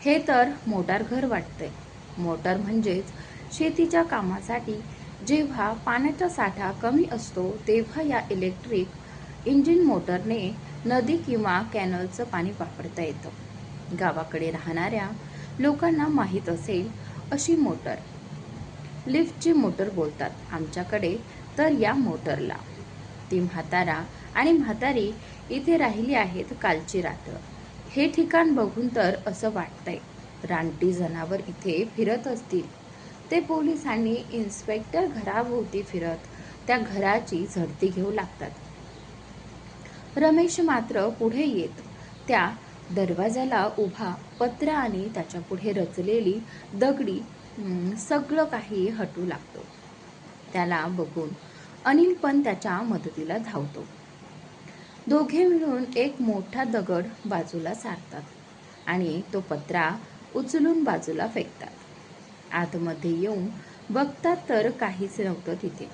हे तर मोटार घर वाटते. मोटर म्हणजेच शेतीच्या कामासाठी जेव्हा पाण्याचा साठा कमी असतो तेव्हा या इलेक्ट्रिक इंजिन मोटरने नदी किंवा कॅनलचं पाणी वापरता येतं. गावाकडे राहणाऱ्या लोकांना माहीत असेल अशी मोटर. लिफ्टची मोटर बोलतात आमच्याकडे तर या मोटरला. ती म्हातारा आणि म्हातारी इथे राहिली आहेत कालची रात्र. हे ठिकाण बघून तर असं वाटतंय. रानटी जनावर इथे फिरत असतील. ते पोलिसांनी इन्स्पेक्टर घराभोवती फिरत त्या घराची झडती घेऊ लागतात. रमेश मात्र पुढे येत त्या दरवाजाला उभा पत्रा आणि त्याच्या पुढे रचलेली दगडी सगळं काही हटू लागतो. त्याला बघून अनिल पण त्याच्या मदतीला धावतो. दोघे मिळून एक मोठा दगड बाजूला सारतात आणि तो पत्रा उचलून बाजूला फेकतात. आतमध्ये येऊन बघतात तर काहीच नव्हतं तिथे.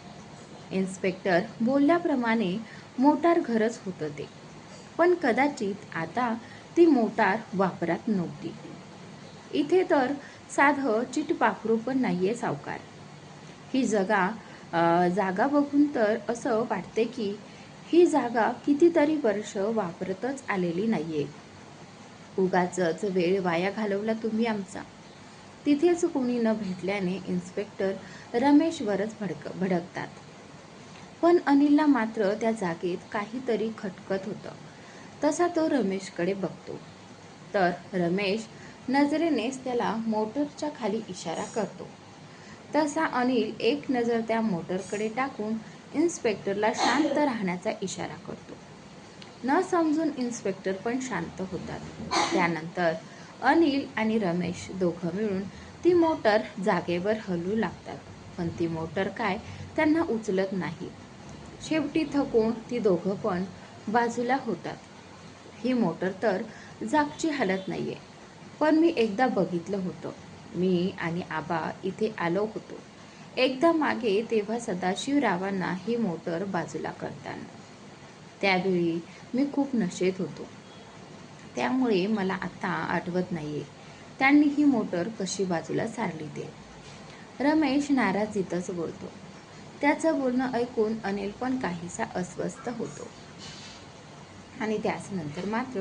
इन्स्पेक्टर बोलल्याप्रमाणे मोटार घरच होतं ते. पण कदाचित आता ती मोटार वापरात नव्हती. इथे तर साधं चिटपाखरू पण नाहीये सावकार. ही जगा जागा बघून तर असं वाटते की ही जागा कितीतरी वर्ष वापरतच आलेली नाहीये. उगाचच वेळ वाया घालवला तुम्ही आमचा. तिथेच कोणी न भेटल्याने इन्स्पेक्टर रमेशवरच भडक भडकतात. पण अनिलला मात्र त्या जागेत काहीतरी खटकत होतं. तसा तो रमेशकडे बघतो. तर रमेश नजरेनेच त्याला मोटरच्या खाली इशारा करतो. तसा अनिल एक नजर त्या मोटरकडे टाकून इन्स्पेक्टरला शांत राहण्याचा इशारा करतो. न समजून इन्स्पेक्टर पण शांत होतात. त्यानंतर अनिल आणि रमेश दोघं मिळून ती मोटर जागेवर हलू लागतात. पण ती मोटर काय त्यांना उचलत नाही. शेवटी थकून ती दोघं पण बाजूला होतात. ही मोटर तर जागची हालत नाहीये. पण मी एकदा बघितलं होतं. मी आणि आबा इथे आलो होतो. एकदा मागे तेव्हा सदाशिवरावांना ही मोटर बाजूला करताना. त्यावेळी मी खूप नशेत होतो. त्यामुळे मला आता आठवत नाहीये. त्यांनी ही मोटर कशी बाजूला सारली ते. रमेश नाराजीतच बोलतो. त्याचं बोलणं ऐकून अनिल पण काहीसा अस्वस्थ होतो. आणि त्याचनंतर मात्र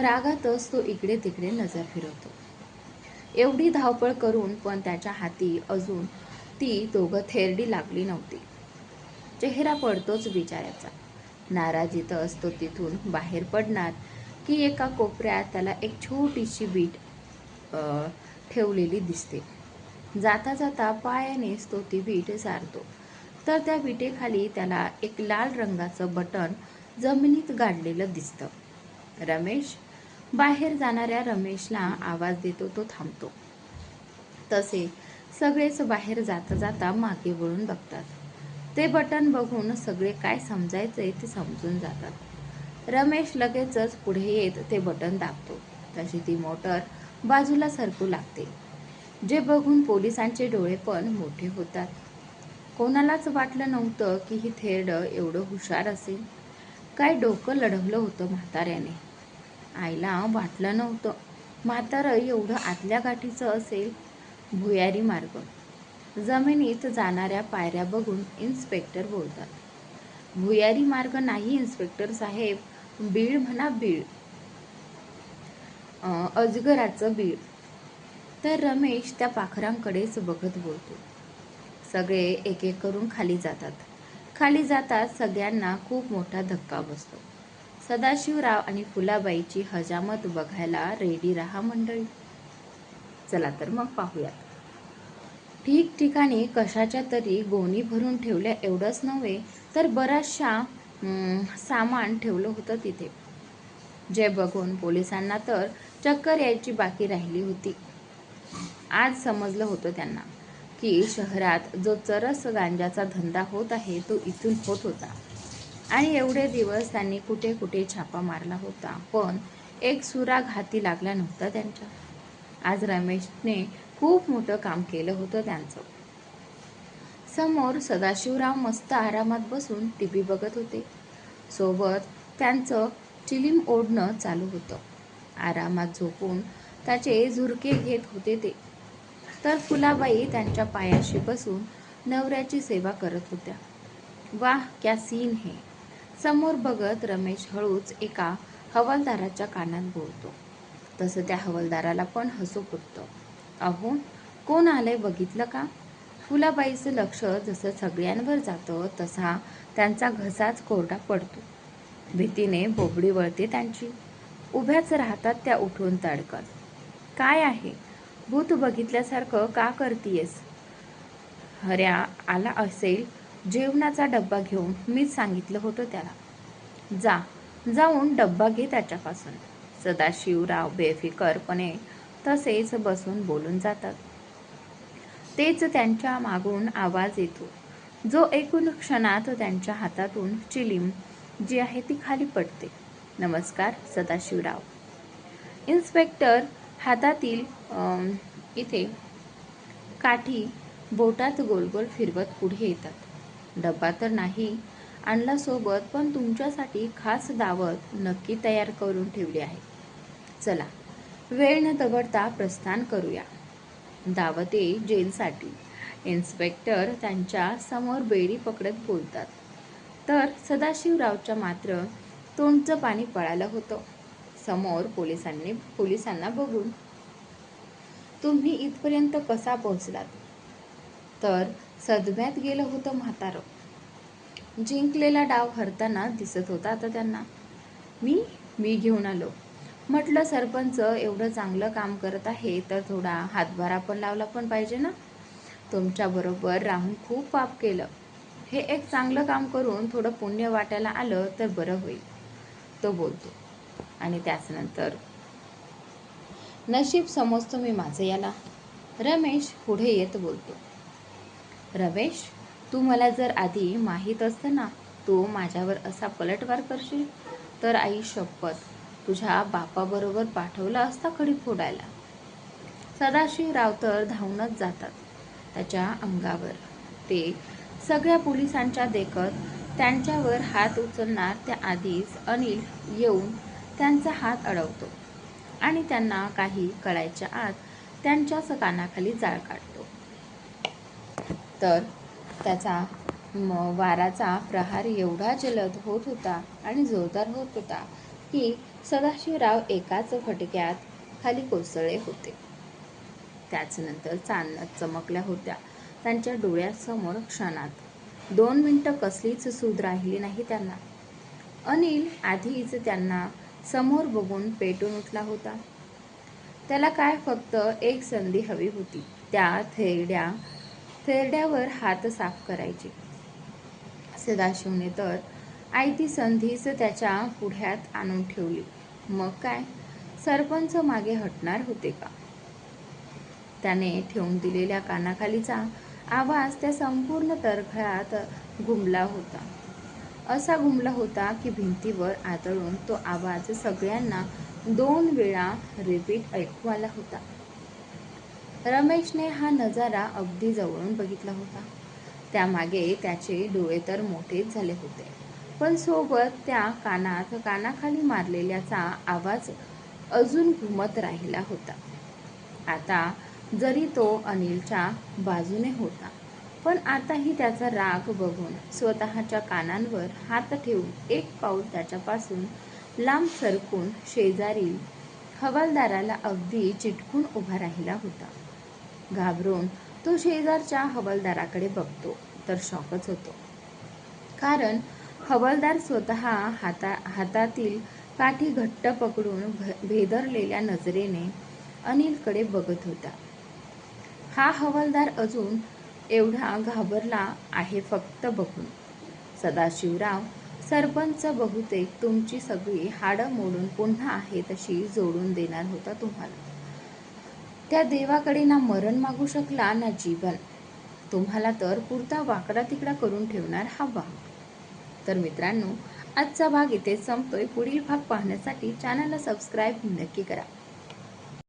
रागातच तो इकडे तिकडे नजर फिरवतो. एवढी धावपळ करून पण त्याच्या हाती अजून ती दोघं थेरडी लागली नव्हती. चेहरा पडतोच बिचाऱ्याचा. नाराजीत असतो तिथून बाहेर पडणार की एका कोपऱ्यात त्याला एक छोटीशी बीट ठेवलेली दिसते. जाता जाता पायानेच तो ती बीट सारतो. तर त्या विटेखाली त्याला एक लाल रंगाचं बटन जमिनीत गाडलेलं दिसतं. रमेश बाहेर जाणाऱ्या रमेशला आवाज देतो तो थांबतो. तसे सगळेच बाहेर जाता जाता मागे वळून बघतात. ते बटन बघून सगळे काय समजायचंय ते समजून जातात. रमेश लगेचच पुढे येत ते बटन दाबतो. तशी ती मोटर बाजूला सरकू लागते. जे बघून पोलिसांचे डोळे पण मोठे होतात. कोणालाच वाटलं नव्हतं की ही थेरड एवढं हुशार असेल. काय डोकं लढवलं होतं म्हाताऱ्याने. आईला वाटलं नव्हतं. म्हातारं एवढं आतल्या गाठीचं असेल भुयारी मार्ग. जमिनीत जाणाऱ्या पायऱ्या बघून इन्स्पेक्टर बोलतात. भुयारी मार्ग नाही इन्स्पेक्टर साहेब. बीळ म्हणा बीळ अजगराचं बीळ तर रमेश त्या पाखरांकडेच बघत बोलतो. सगळे एक एक करून खाली जातात. खाली जातात सगळ्यांना खूप मोठा धक्का बसतो. सदाशिवराव आणि फुलाबाईची हजामत बघायला रेडी रहा मंडळी. चला तर मग पाहूयात. ठिकठिकाणी कशाच्या तरी गोणी भरून ठेवल्या एवढंच नव्हे तर बऱ्याचशा सामान ठेवलं होतं तिथे. जे बघून पोलिसांना तर चक्कर यायची बाकी राहिली होती. आज समजलं होतं त्यांना की शहरात जो चरस गांजाचा धंदा होत आहे तो इथून होत होता. आणि एवढे दिवस त्यांनी कुठे कुठे छापा मारला होता. पण एक सुरा घाती लागला नव्हता त्यांच्या. आज रमेशने खूप मोठं काम केलं होतं त्यांचं. समोर सदाशिवराव मस्त आरामात बसून टी व्ही बघत होते. सोबत त्यांचं चिलीम ओढणं चालू होतं. आरामात झोपून त्याचे झुरके घेत होते ते. तर फुलाबाई त्यांच्या पायाशी बसून नवऱ्याची सेवा करत होत्या. वाह क्या सीन हे! समोर बघत रमेश हळूच एका हवालदाराच्या कानात बोलतो. तसं त्या हवालदाराला पण हसू फुटतं. अहो कोण आलंय बघितलं का? फुलाबाईचं लक्ष जसं सगळ्यांवर जातं तसा त्यांचा घसाच कोरडा पडतो. भीतीने बोबडी वळते त्यांची. उभ्याच राहतात त्या उठून तडकत काय आहे? भूत बघितल्यासारखं का करतीयस? हऱ्या आला असेल जेवणाचा डब्बा घेऊन मीच सांगितलं होतं त्याला. जा जाऊन डब्बा घे त्याच्यापासून. सदाशिवराव बेफिकरपणे तसेच बसून बोलून जातात. तेच त्यांच्या मागून आवाज येतो. जो एकूण क्षणात त्यांच्या हातातून चिलीम जी आहे ती खाली पडते. नमस्कार सदाशिवराव. इन्स्पेक्टर हातातील इथे काठी बोटात गोल गोल फिरवत पुढे येतात. डब्बा तर नाही. आणला सोबत पण तुमच्यासाठी खास दावत नक्की तयार करून ठेवली आहे. चला वेळ न दगडता प्रस्थान करूया. दावते जेलसाठी. इन्स्पेक्टर त्यांच्यासमोर बेडी पकडत बोलतात. तर सदाशिवरावच्या मात्र तोंडचं पाणी पळालं होतं. समोर पोलिसांनी पोलिसांना बघून तुम्ही इथपर्यंत कसा पोहोचलात? तर सदम्यात गेलं होतं म्हातारं. जिंकलेला डाव हरताना दिसत होता आता त्यांना. मी? मी घेऊन आलो. म्हटलं सरपंच एवढं चांगलं काम करत आहे तर थोडा हातभारा पण लावला पण पाहिजे ना. तुमच्याबरोबर राहून खूप पाप केलं. हे एक चांगलं काम करून थोडं पुण्य वाटायला आलं तर बरं होईल. तो बोलतो. आणि त्याचनंतर नशीब समजतो मी माझं याला. रमेश पुढे येत बोलतो. रमेश तू मला जर आधी माहीत असतं ना तू माझ्यावर असा पलटवार करशील? तर आई शपथ तुझ्या बापाबरोबर पाठवला असता खडी फोडायला. सदाशिवराव तर धावूनच जातात त्याच्या अंगावर. ते सगळ्या पोलिसांच्या देखत त्यांच्यावर हात उचलणार त्या आधीच अनिल येऊन त्यांचा हात अडवतो आणि त्यांना काही कळायच्या आत त्यांच्याच कानाखाली जाळ काढतो. तर त्याचा म- वाराचा प्रहार एवढा जलद होत होता आणि जोरदार होत होता की सदाशिवराव एकाच फटक्यात खाली कोसळले होते. त्याचनंतर चांदण्यात चमकल्या होत्या. त्यांच्या डोळ्यासमोर क्षणात दोन मिनटं कसलीच सूद राहिली नाही त्यांना. अनिल आधीच त्यांना समोर बघून पेटून उठला होता. त्याला काय फक्त एक संधी हवी होती. त्या थेरड्या थेरड्यावर हात साफ करायचे. सदाशिवने तर आयती संधीच त्याच्या पुढ्यात आणून ठेवली. मग काय? सरपंच मागे हटणार होते का? त्याने ठेवून दिलेल्या कानाखालीचा आवाज त्या संपूर्ण तरखळात घुमला होता. असा घुमला होता की भिंतीवर आदळून तो आवाज सगळ्यांना दोन वेळा रिपीट ऐकू आला होता. रमेशने हा नजारा अगदी जवळून बघितला होता. त्यामागे त्याचे डोळे तर मोठेच झाले होते. पण सोबत त्या कानात कानाखाली मारलेल्याचा आवाज अजून घुमत राहिला होता. आता जरी तो अनिलच्या बाजूने होता पण आताही त्याचा राग बघून स्वतःच्या कानांवर हात ठेवून एक पाऊल त्याच्यापासून लांब सरकून शेजारील हवालदाराला अगदी चिटकून उभा राहिला होता. घाबरून तो शेजारच्या हवालदाराकडे बघतो तर शॉकच होतो. कारण हवालदार स्वतः हाता हातातील काठी घट्ट पकडून भेदरलेल्या नजरेने अनिलकडे बघत होता. हा हवालदार अजून एवढा घाबरला आहे फक्त बघून. सदाशिवराव सरपंच बहुतेक तुमची सगळी हाडं मोडून पुन्हा आहे तशी जोडून देणार होता तुम्हाला. त्या देवाकडे ना मरण मागू शकला ना जीवन. तुम्हाला तर पुरता वाकडा तिकडा करून ठेवणार हा तर मित्रांनो आजचा भाग इथे संपतोय. पुढील भाग पाहण्यासाठी चॅनलला सबस्क्राईब नक्की करा.